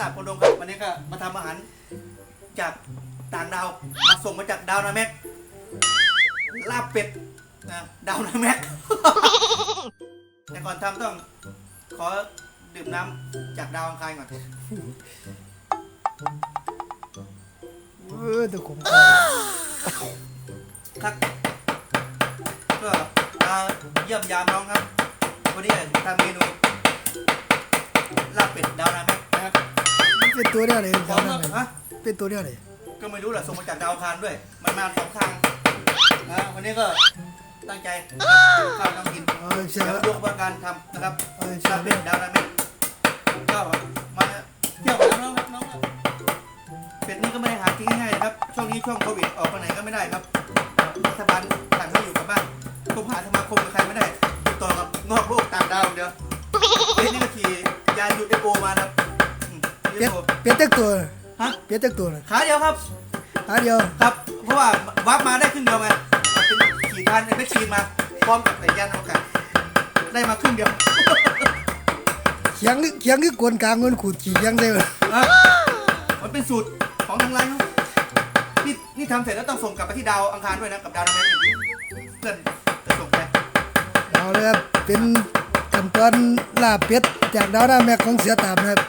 ตาร์คนดงครับวันนี้ก็มาทำอาหารจากต่างดาวมาส่งมาจากดาวนาแม็กลาบเป็ดนะดาวนาแม็ก แต่ก่อนทำต้องขอดื่มน้ำจากดาวอังคารก่อนเออแตัวขมครับก็มาเยี่ยมยามน้องครับวันนี้ทำเมนูลาบเป็ดดาวนาแม็กนะครับ เป็นตัวเดียวเลยพร้ดาอวมนั่แล้นวเลยฮะเป็นตัวเดียวเลยก็ไม่รู้แหละส่งมาจากดาวอังคารด้วย มันมาสองทางนะวันนี้ก็ตั้งใจข้าวต้องกินเออใช่เดี๋ยวแล้วดูกระบวนการทำนะครับเออใช่ชาแล้เป็วดดาวนาแม็กก็มาเที่ยวกับน้องๆครับน้องๆเป็ดนี่ก็ไม่ได้หากินง่ายๆนะครับ ช่วงนี้ช่วงโควิดออกไปไหนก็ไม่ได้ครับรัฐบาลสั่งให้อยู่กับบ้านคบหาสมาคมกับใครไม่ได้ติดต่อกับนอกโลกต่างดาวอย่างเดียวเฮ้ยนี่ก็ขี่ยานยูเอฟโอมานะครับอืม เป็ด UFO เป็ดจักตัวฮะเป็ดจักตัวน่ะขาเดียวครับหาเดียวครับ เพราะว่าวับมาได้ครึ่งเดียวไงเป็นขี่ทานเป็นชีมาพร้อมกับไอ้ยานอวกาศได้มาครึ่งเดียวเขียงเขียงคือกวนกลางเงินขูดขี่เขียงได้เลยอะมันเป็นสูตรของทางร้านเขานี่นี่ทำเสร็จแล้วต้องส่งกลับไปที่ดาวอังคารด้วยนะกับดาวดาวแมนอีกเพื่อนจะส่งไปเอาเลยครับเป็นขั้นตอนลาบเป็ดจากดาวนาแม็กของเสือตามนะครับ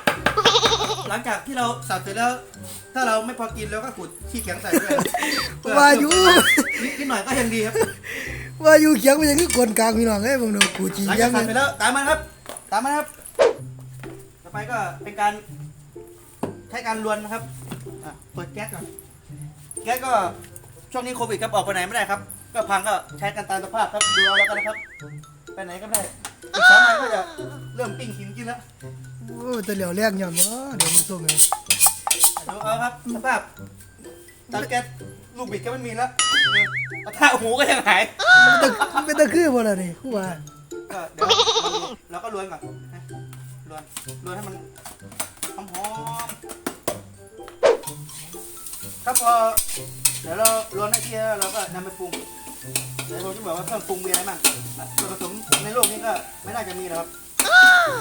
หลังจากที่เราสับเสร็จแล้ว ถ้าเราไม่พอกินเราก็ขูดขี้เขียงใส่ด้วยเพื่ว่าอยู่นิดนิดหน่อยก็ยังดีครับว่าอยู่เขียงมันยังคือกวนกลางพี่น้องเอ้ยพวกเราขูดขี่หลังเขียจางกสับเลเสร็ยจแล้วตามมาครับ ตามมาครับ ต่อไปก็เป็นการ ใช้การลวนนะครับอะเปิดแก๊สก่อนแก๊สก็ช่วงนี้โควิดครับออกไปไหนไม่ได้ครับ ก็พังก็ใช้กันตามสภาพครับดูเอาแล้วกันนะครับ ไปไหนก็ไม่ได้อีกสามวันก็จะเริ่มปิ้งหินกินแล้ว โอ้แตะเหลียวแรงย่อนเนาะเดี๋ยวมันส่งไงดูเอาครับสภาพเตาแก๊สลูกบิดก็ไม่มีแล้วเออกระทะหูก็ยังหายมันเป็นตะมันเป็นตะคือบ่ล่ะนี่กูว่าก็เดี๋ยวเราก็ลวนก่อนนะลวนลวนให้มันหอมหอมๆครับพอเดี๋ยวเราลวนได้ที่แล้วเราก็นำไปปรุงเดี๋ยวผมจะบอกว่าเครื่องปรุงมีอะไรบ้างส่วนผสมในโลกนี้ก็ไม่น่าจะมีหรอกครับ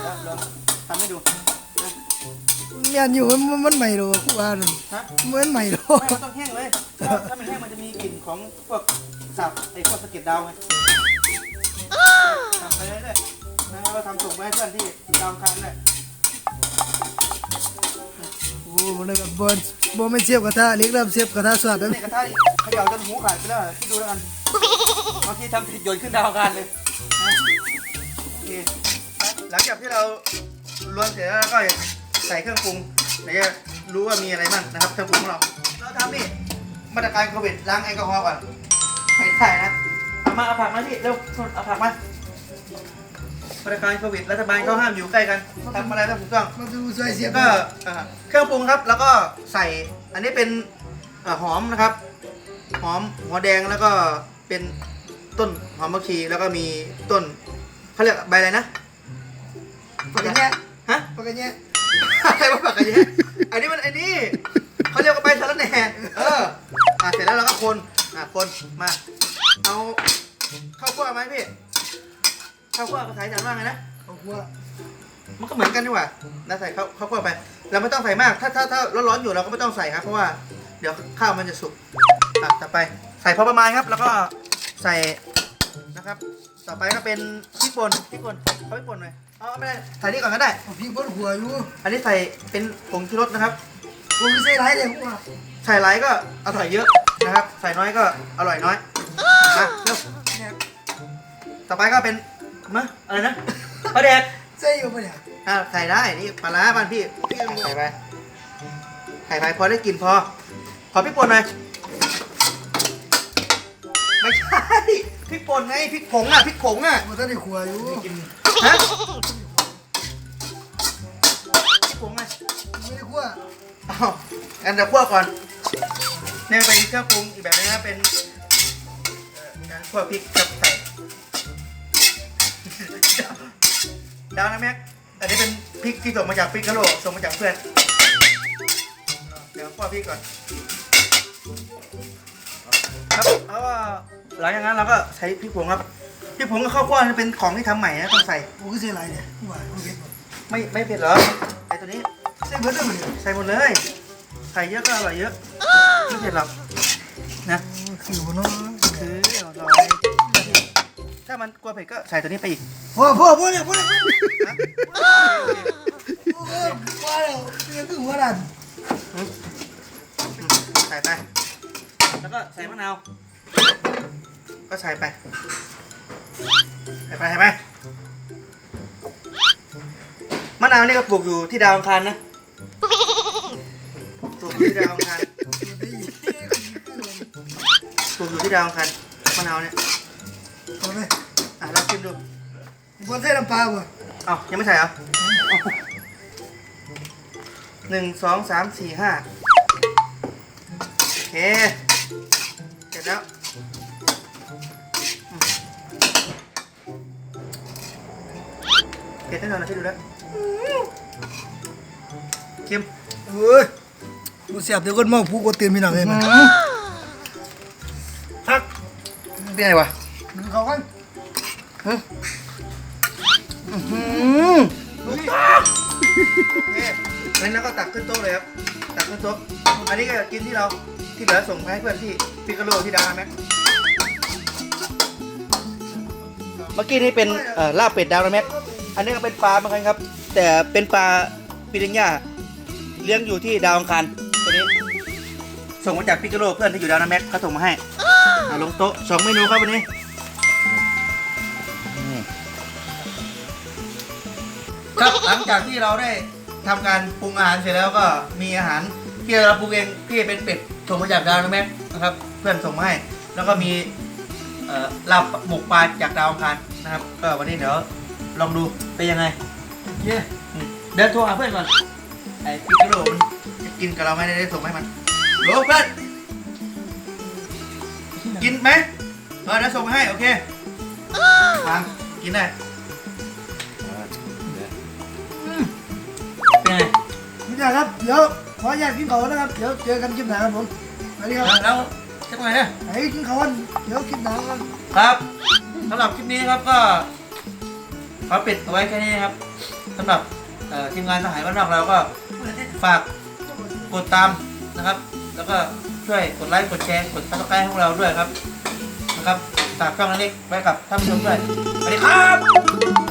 แล้วลอง ทำให้ดูนะแม่นอยู่มันมันมันใหม่ดอกกูว่านั่นฮะมันใหม่ดอกไม่มันต้องแห้งเลยถ้าถ้ามันแห้งมันจะมีกลิ่นของพวกสับไอ้พวกสะเก็ดดาวไงทำไปเรื่อยๆนะเราทำส่งไปให้เพื่อนที่ดาวอังคารเลยโอ้มันเลยกับบอลบอลไม่เสียบกระทะเล็กแล้วเสียบกระทะสวัสดเนี่ยกระทะนี่เขย่าจนหูขาดไปแล้วคิดดูแล้วกันบางทีทำผิดโยนขึ้นดาวอังคารเลยนะโอเคหลังจากที่เรา รวนเสร็จแล้วเราก็ใส่เครื่องปรุงเดี๋ยวจะรู้ว่ามีอะไรบ้างนะครับเครื่องปรุงของเราเราทำนี่มาตรการโควิดล้างแอลกอฮอล์ก่อนไม่ได้นะเอามาเอาผักมาที่เร็วเอาผักมามาตรการโควิดรัฐบาลเขาห้ามอยู่ใกล้กันทำอะไรต้องถูกต้องมันเป็นผู้ช่วยเสียบก็อ่าเครื่องปรุงครับแล้วก็ใส่อันนี้เป็นอ่าหอมนะครับ หอมหัวแดงแล้วก็เป็นต้นหอมมะขีแล้วก็มีต้นเขาเรียกใบอะไรนะปากกระแยะ ฮะปากกระแยะใครว่าปากกระเยะอันนี้มันไอ้นี่เขาเรียกว่าใบสะระแหน่เอออะเสร็จแล้วเราก็คนอะคนมาเอาข้าวคั่วไหมพี่ข้าวคั่วภาษาอีสานว่าไงนะเอาหัวมันก็เหมือนกันนี่หว่าเราใส่ข้าวข้าวคั่วไป เราไม่ต้องใส่มาก ถ้าถ้าถ้าร้อนๆอยู่เราก็ไม่ต้องใส่ครับ เพราะว่าเดี๋ยวข้าวมันจะสุกอะต่อไปใส่พอประมาณครับ แล้วก็ใส่นะครับ ต่อไปก็เป็นพริกป่นพริกป่นเขาพริกป่นหน่อย เอาไม่ได้ใส่นี่ก่อนก็ได้เอาพี่บนหัวอยู่อันนี้ใส่เป็นผงชูรสนะครับผมไม่ใช่ไรเลยกูว่าใส่หลายก็อร่อยเยอะนะครับ ใส่น้อยก็อร่อยน้อยมาเร็วต่อไปก็เป็นมะอะไรนะปลาแดกใส่อยู่ปะเนี่ยอ่าใส่ได้นี่ปลาร้าบ้านพี่ใส่ไปใส่ไปพอได้กลินพอ ขอพริกป่นหน่อยไม่ใช่พ ริกป่นไงพริกผงอะพริกผงอะมันต้องได้ขัวอยู่ฮะพริกผงไงไม่ได้ขัวอ้าวงั้นเดี๋ยวคั่วก่อนเนี่ยเป็นเครื่องปรุงอีกแบบนึงนะเป็นเอ่อการคั่วพริกกับใส่ดาวนะแม็กอันนี้เป็นพริกที่ส่งมาจากพริกกะโหลส่งมาจากเพื่อนเดี๋ยวคั่วพริกก่อนครับแล้วก็ หลังจากนั้นเราก็ใช้พริกผงครับพริกผงกับข้าวคั่วจะเป็นของที่ทำใหม่นะต้องใส่กูก็ใช่ไรเนี่ยกูว่ากูเห็นหมดไม่ไม่เผ็ดเหรอไอตัวนี้ใช่ใส่เบิดเลยมันเนี่ยใส่หมดเลยไข่เยอะก็อร่อยเยอะไม่เผ็ดหรอกนะคือบ่เนาะคืออร่อยถ้ามันกลัวเผ็ดก็ใส่ตัวนี้ไปอีกพ่อพ่อพ่อเนี่ยพ่อเนี่ยนะพ่อแล้วเนี่ยคือหัวดันใส่ไปแล้วก็ใส่มะนาว ก็ใส่ไปใส่ไปใส่ไปมะนาวนี่ก็ปลูกอยู่ที่ดาวอังคารนะปลูกอยู่ที่ดาวอังคารปลูกอยู่ที่ดาวอังคารมะนาวเนี่ยเอาไปอะลองชิมดูบนใส่น้ำปลาบ่เอ้ายังไม่ใส่เหรอหนึ่งสองสามสี่ห้าโอเค เสร็จแล้ว ผ็ดแน่นอนนะพี่ดูแล้วเค็มเอ้ยกูเสียบเดี๋ยวคนเมาผู้กูตื่นพี่น้องเห็นไหมทักเป็นไงวะมึงเขากันอืมโอเคอันนี้เราก็ตักขึ้นโต๊ะเลยครับ ตักขึ้นโต๊ะ อันนี้ก็กินที่เรา ที่เหลือส่งไปให้เพื่อนที่ปิกาโลที่ดาแม็กเมื่อกี้นี่เป็นเอ่อลาบเป็ดดาวนะแม็ก อันนี้ก็เป็นปลาเหมือนกันครับ แต่เป็นปลาปิรันย่าเลี้ยงอยู่ที่ดาวอังคารตัวนี้ ส่งมาจากปิกโลเพื่อนที่อยู่ดาวนะแม็กเขาส่งมาให้อะลงโต๊ะสองเมนูครับวันนี้ครับหลังจากที่เราได้ทำการปรุงอาหารเสร็จแล้วก็มีอาหารที่เราปรุงเองที่เป็นเป็ดส่งมาจากดาวนะแม็กนะครับ เพื่อนส่งมาให้แล้วก็มีลาบหมกปลาจากดาวอังคารนะครับก็วันนี้เดี๋ยว ลองดูเป็นยังไงเย้อืมเดินโทรหาเพื่อนก่อนไอ้ปิกาโลมันจะกินกับเราไหมได้ส่งมาให้มันโหลเพื่อนกินไหมเออเดี๋ยวส่งมาให้โอเคฟังกินได้อืมเป็นไงพี่น้องครับ เดี๋ยวขออนุญาตกินข้าวนะครับ เดี๋ยวเจอกันคลิปหน้าครับผมสวัสดีครับแล้วจะไปไหนเนี่ยไหนกินข้าวกันเดี๋ยวคลิปหน้ากันครับสำหรับคลิปนี้นะครับก็ ขอปิดเอาไว้แค่นี้นะครับสำหรับทีมงานทหารบ้านนอกเราก็ฝากกดตามนะครับ แล้วก็ช่วยกดไลค์กดแชร์กดซับสไครต์ให้พวกเราด้วยครับนะครับฝากช่องเล็กไว้กับท่านผู้ชมด้วยสวัสดีครับ